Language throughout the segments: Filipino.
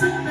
masyadong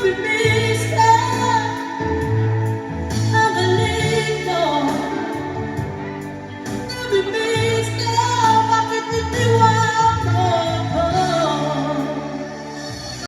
with me.